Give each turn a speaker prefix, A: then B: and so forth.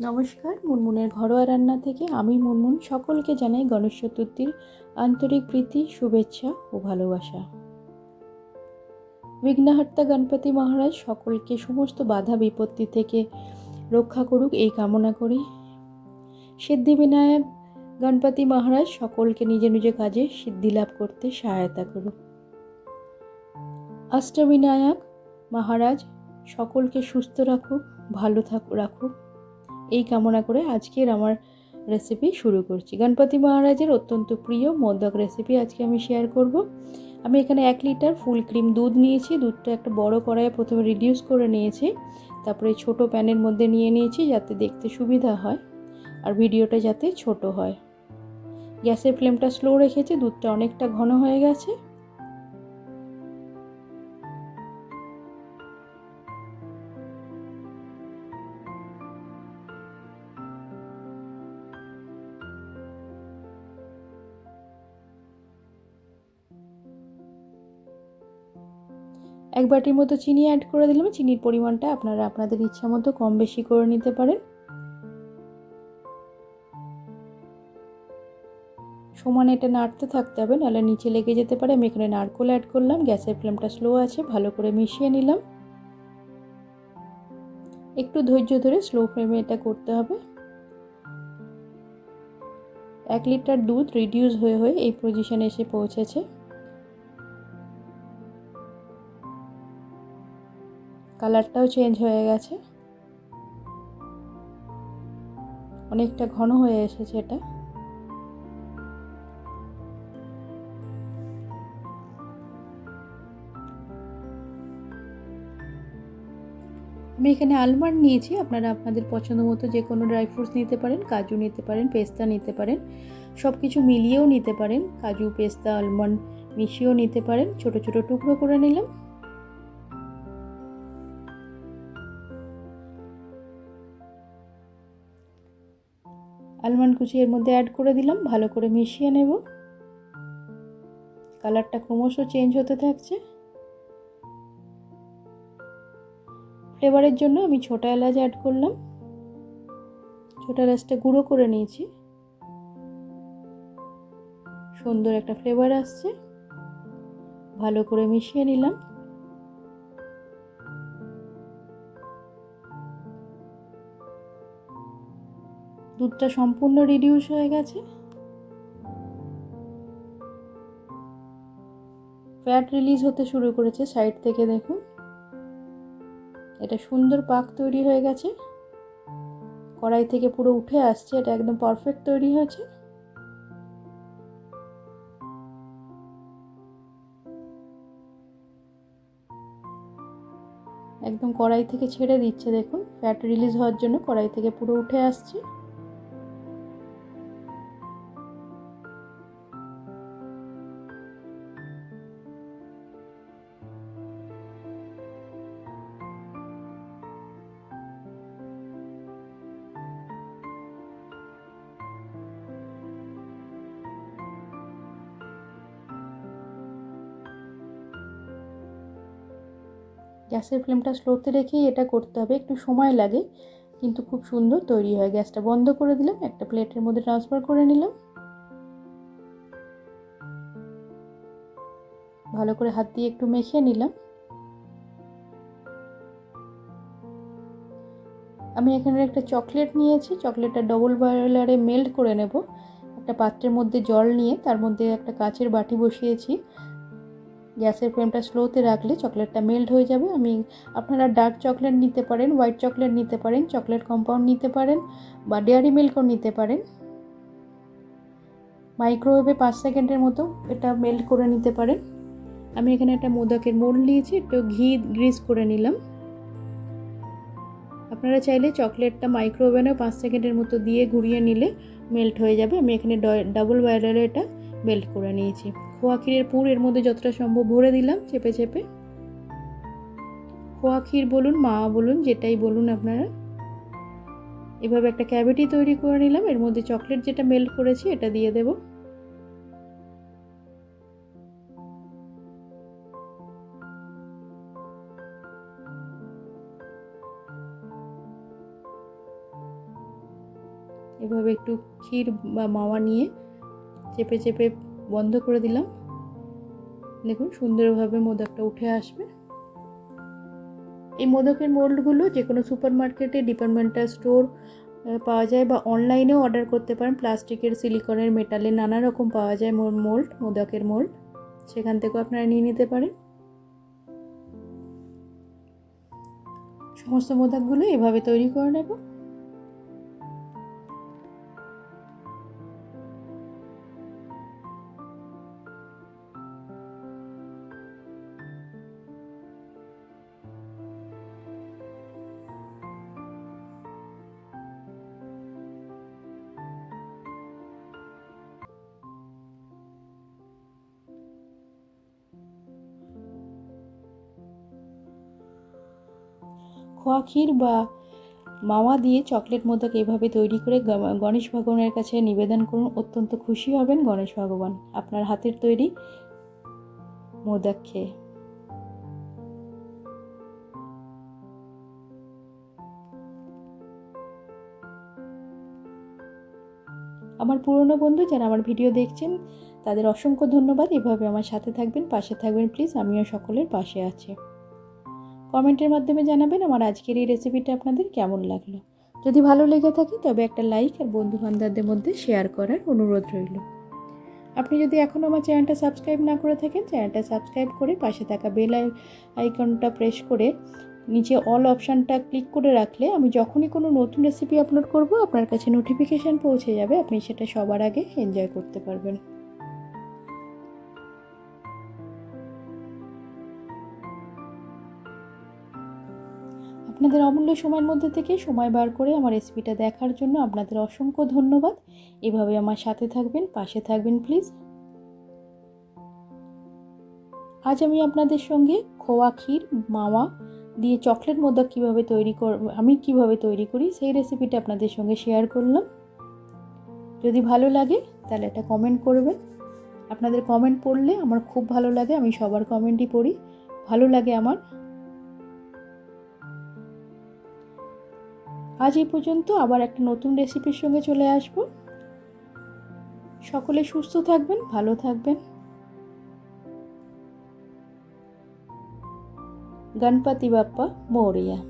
A: নমস্কার, মুনমুনের ঘরোয়া রান্না থেকে আমি মুনমুন সকলকে জানাই গণেশ চতুর্থীর আন্তরিক প্রীতি, শুভেচ্ছা ও ভালোবাসা। বিঘ্নহর্তা গণপতি মহারাজ সকলকে সমস্ত বাধা বিপত্তি থেকে রক্ষা করুক এই কামনা করি। সিদ্ধিবিনায়ক গণপতি মহারাজ সকলকে নিজে নিজে কাজে সিদ্ধি লাভ করতে সহায়তা করুক। অষ্টবিনায়ক মহারাজ সকলকে সুস্থ রাখুক, ভালো থাক, রাখুক। এই কামনা করে আজকের আমার রেসিপি শুরু করছি। গণপতি মহারাজের অত্যন্ত প্রিয় মোদক রেসিপি আজকে আমি শেয়ার করব। আমি এখানে এক লিটার ফুল ক্রিম দুধ নিয়েছি। দুধটা একটা বড় কড়াইয়ে প্রথমে রিডিউস করে নিয়েছি। তারপরে ছোট প্যানের মধ্যে নিয়ে নিয়েছি যাতে দেখতে সুবিধা হয় আর ভিডিওটা যাতে ছোট হয়। গ্যাসের ফ্লেমটা স্লো রেখেছি। দুধটা অনেকটা ঘন হয়ে গেছে। এক বাটির মতো চিনি অ্যাড করে দিলাম। চিনির পরিমাণটা আপনারা আপনাদের ইচ্ছা মতো কম বেশি করে নিতে পারেন। সমান এটা নাড়তে থাকতে হবে, নাহলে নিচে লেগে যেতে পারে। আমি এখানে নারকোল অ্যাড করলাম, গ্যাসের ফ্লেমটা স্লো আছে, ভালো করে মিশিয়ে নিলাম। একটু ধৈর্য ধরে স্লো ফ্লেমে এটা করতে হবে। এক লিটার দুধ রিডিউস হয়ে হয়ে এই পজিশনে এসে পৌঁছেছে। কালারটাও চেঞ্জ হয়ে গেছে। অনেকটা ঘন হয়ে এসেছে এটা। আমি এখানে আলমন্ড নিয়েছি, আপনারা আপনাদের পছন্দ মতো যে কোনো ড্রাই ফ্রুটস নিতে পারেন, কাজু নিতে পারেন, পেস্তা নিতে পারেন সব কিছু মিলিয়েও নিতে পারেন, কাজু, পেস্তা, আলমন্ড মিশিয়েও নিতে পারেন, ছোট ছোট টুকরো করে নিলাম। আলমন্ড কুচি এর মধ্যে অ্যাড করে দিলাম, ভালো করে মিশিয়ে নেব। কালারটা ক্রমশ চেঞ্জ হতে থাকছে। ফ্লেভারের জন্য আমি ছোটা এলাচ অ্যাড করলাম। ছোটা এলাচটা গুঁড়ো করে নিয়েছি। সুন্দর একটা ফ্লেভার আসছে। ভালো করে মিশিয়ে নিলাম। দুধটা সম্পূর্ণ রিডিউস হয়ে গেছে। ফ্যাট রিলিজ হতে শুরু করেছে সাইড থেকে, দেখুন। এটা সুন্দর পাক তৈরি হয়ে গেছে। কড়াই থেকে পুরো উঠে আসছে, এটা একদম পারফেক্ট তৈরি হয়েছে। একদম কড়াই থেকে ছেড়ে দিচ্ছে, দেখুন। ফ্যাট রিলিজ হওয়ার জন্য কড়াই থেকে পুরো উঠে আসছে। গ্যাসের ফ্লেমটা স্লোতে রেখেই এটা করতে হবে। একটু সময় লাগে, কিন্তু খুব সুন্দর তৈরি হয় গ্যাসটা। বন্ধ করে দিলাম, একটা প্লেটের মধ্যে ট্রান্সফার করে নিলাম। ভালো করে হাত দিয়ে একটু মেখে নিলাম। আমি এখানে একটা চকলেট নিয়েছি। চকলেটটা ডবল বয়লারে মেল্ট করে নেব। একটা পাত্রের মধ্যে জল নিয়ে, তার মধ্যে একটা কাচের বাটি বসিয়েছি। গ্যাসের ফ্লেমটা স্লোতে রাখলে চকলেটটা মেল্ট হয়ে যাবে। আমি আপনারা ডার্ক চকলেট নিতে পারেন, হোয়াইট চকলেট নিতে পারেন, চকলেট কম্পাউন্ড নিতে পারেন বা ডেয়ারি মিল্কও নিতে পারেন। মাইক্রোওয়েভে পাঁচ সেকেন্ডের মতো এটা মেল্ট করে নিতে পারেন। আমি এখানে একটা মোদকের মোল্ড নিয়েছি, একটু ঘি গ্রিস করে নিলাম। আপনারা চাইলে চকলেটটা মাইক্রোওভেনেও পাঁচ সেকেন্ডের মতো দিয়ে ঘুরিয়ে নিলে মেল্ট হয়ে যাবে। আমি এখানে ডাবল বয়লারে এটা মেল্ট করে নিয়েছি। খোয়া ক্ষীরের পুর এর মধ্যে যতটা সম্ভব ভরে দিলাম, চেপে চেপে। খোয়া ক্ষীর বলুন, মা বলুন, যেটাই বলুন আপনারা। এভাবে একটা ক্যাভিটি তৈরি করে নিলাম, এর মধ্যে চকলেট যেটা মেল্ট করেছি, এটা দিয়ে দেবো। এভাবে একটু ক্ষীর বা মাওয়া নিয়ে চেপে চেপে বন্ধ করে দিলাম। দেখুন, সুন্দরভাবে মোদকটা উঠে আসবে। এই মোদকের মোল্ডগুলো যে কোনো সুপার মার্কেটে ডিপার্টমেন্টাল স্টোর পাওয়া যায় বা অনলাইনেও অর্ডার করতে পারেন। প্লাস্টিকের, সিলিকনের মেটালের নানা রকম পাওয়া যায় মোল্ড, মোদকের মোল্ড। সেখান থেকেও আপনারা নিয়ে নিতে পারেন। সমস্ত মোদকগুলো এভাবে তৈরি করে নেব। খোয়া ক্ষীর বা মাওয়া দিয়ে চকলেট মোদক এভাবে তৈরি করে গণেশ ভগবানের কাছে নিবেদন করুন। অত্যন্ত খুশি হবেন গণেশ ভগবান। আপনার হাতের তৈরি মোদক খেয়ে আমার পুরনো বন্ধু যারা আমার ভিডিও দেখছেন, তাদের অসংখ্য ধন্যবাদ। এভাবে আমার সাথে থাকবেন, পাশে থাকবেন, প্লিজ। আমিও সকলের পাশে আছি। কমেন্টের মাধ্যমে জানাবেন আমার আজকের এই রেসিপিটা আপনাদের কেমন লাগল। যদি ভালো লেগে থাকে তবে একটা লাইক আর বন্ধু বান্ধবদের মধ্যে শেয়ার করার অনুরোধ রইল। আপনি যদি এখনও আমার চ্যানেলটা সাবস্ক্রাইব না করে থাকেন, চ্যানেলটা সাবস্ক্রাইব করে পাশে থাকা বেল আইকনটা প্রেস করে নিচে অল অপশানটা ক্লিক করে রাখলে আমি যখনই কোনো নতুন রেসিপি আপলোড করব, আপনার কাছে নোটিফিকেশান পৌঁছে যাবে, আপনি সেটা সবার আগে এনজয় করতে পারবেন। আপনাদের অমূল্য সময়ের মধ্যে থেকে সময় বার করে আমার রেসিপিটা দেখার জন্য আপনাদের অসংখ্য ধন্যবাদ। এভাবে আমার সাথে থাকবেন, পাশে থাকবেন প্লিজ আজ আমি আপনাদের সঙ্গে খোয়া ক্ষীর, মাওয়া দিয়ে চকলেট মোদক কীভাবে তৈরি কর, আমি কীভাবে তৈরি করি সেই রেসিপিটা আপনাদের সঙ্গে শেয়ার করলাম। যদি ভালো লাগে তাহলে একটা কমেন্ট করবেন। আপনাদের কমেন্ট পড়লে আমার খুব ভালো লাগে, আমি সবার কমেন্টই পড়ি। ভালো লাগে আমার আজ এই পর্যন্ত আবার একটা নতুন রেসিপির সঙ্গে চলে আসব। সকলে সুস্থ থাকবেন, ভালো থাকবেন। গণপতি বাপ্পা, মৌরিয়া।